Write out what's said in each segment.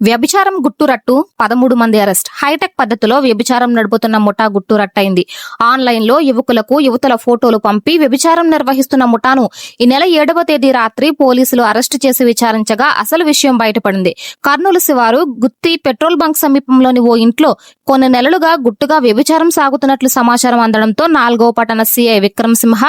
వ్యభిచారం గుట్టురట్టు పదమూడు మంది అరెస్ట్. హైటెక్ పద్ధతిలో వ్యభిచారం నడుపుతున్న ముఠా గుట్టురట్టయింది. ఆన్లైన్లో యువకులకు యువతుల ఫోటోలు పంపి వ్యభిచారం నిర్వహిస్తున్న ముఠాను ఈ నెల ఏడవ తేదీ రాత్రి పోలీసులు అరెస్టు చేసి విచారించగా అసలు విషయం బయటపడింది. కర్నూలు శివారు గుత్తి పెట్రోల్ బంక్ సమీపంలోని ఓ ఇంట్లో కొన్ని నెలలుగా గుట్టుగా వ్యభిచారం సాగుతున్నట్లు సమాచారం అందడంతో నాలుగో పట్టణ సీఐ విక్రమ్ సింహ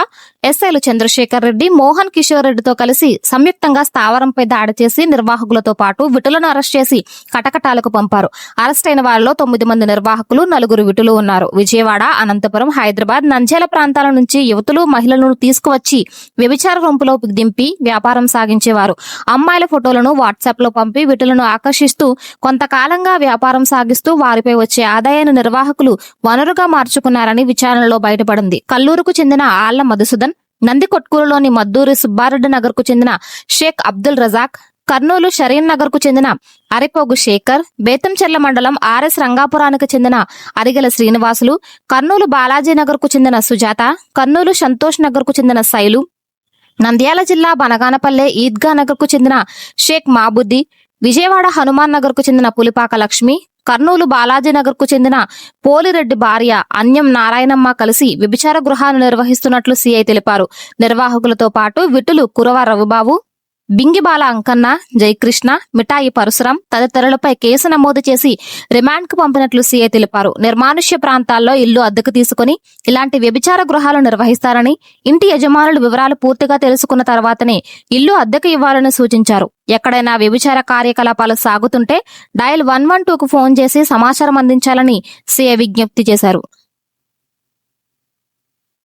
ఎస్ఐలు చంద్రశేఖర్ రెడ్డి మోహన్ కిషోర్ రెడ్డితో కలిసి సంయుక్తంగా స్థావరంపై దాడి చేసి నిర్వాహకులతో పాటు విటులను అరెస్ట్ చేసి కటకటాలకు పంపారు. అరెస్ట్ అయిన వారిలో తొమ్మిది మంది నిర్వాహకులు నలుగురు విటులు ఉన్నారు. విజయవాడ అనంతపురం హైదరాబాద్ నంద్యాల ప్రాంతాల నుంచి యువతులు మహిళలను తీసుకువచ్చి వ్యభిచార రొంపులో దింపి వ్యాపారం సాగించేవారు. అమ్మాయిల ఫోటోలను వాట్సాప్లో పంపి విటులను ఆకర్షిస్తూ కొంతకాలంగా వ్యాపారం సాగిస్తూ వారిపై వచ్చే ఆదాయాన్ని నిర్వాహకులు వనరుగా మార్చుకున్నారని విచారణలో బయటపడింది. కల్లూరుకు చెందిన ఆళ్ళ మధుసూదన్ నందికొట్కూరులోని మద్దూరి సుబ్బారెడ్డి నగర్కు చెందిన షేక్ అబ్దుల్ రజాక్ కర్నూలు షరీన్ నగర్కు చెందిన అరిపోగు శేఖర్ బేతంచెర్ల మండలం ఆర్ఎస్ రంగాపురానికి చెందిన అరిగెల శ్రీనివాసులు కర్నూలు బాలాజీ నగర్కు చెందిన సుజాత కర్నూలు సంతోష్ నగర్కు చెందిన శైలు నంద్యాల జిల్లా బనగానపల్లె ఈద్గా నగర్కు చెందిన షేక్ మాబుద్ది విజయవాడ హనుమాన్ నగర్కు చెందిన పులిపాక లక్ష్మి కర్నూలు బాలాజీ నగర్కు చెందిన పోలిరెడ్డి భార్య అన్యం నారాయణమ్మ కలిసి విభిచార గృహాన్ని నిర్వహిస్తున్నట్లు సీఐ తెలిపారు. నిర్వాహకులతో పాటు విటులు కురవ రవిబాబు బింగిబాల అంకన్న జయకృష్ణ మిఠాయి పరశురం తదితరులపై కేసు నమోదు చేసి రిమాండ్కు పంపినట్లు సీఐ తెలిపారు. నిర్మానుష్య ప్రాంతాల్లో ఇల్లు అద్దెకు తీసుకుని ఇలాంటి వ్యభిచార గృహాలు నిర్వహిస్తారని ఇంటి యజమానుల వివరాలు పూర్తిగా తెలుసుకున్న తర్వాతనే ఇల్లు అద్దెకు ఇవ్వాలని సూచించారు. ఎక్కడైనా వ్యభిచార కార్యకలాపాలు సాగుతుంటే డయల్ వన్ వన్ టూకు ఫోన్ చేసి సమాచారం అందించాలని సీఐ విజ్ఞప్తి చేశారు.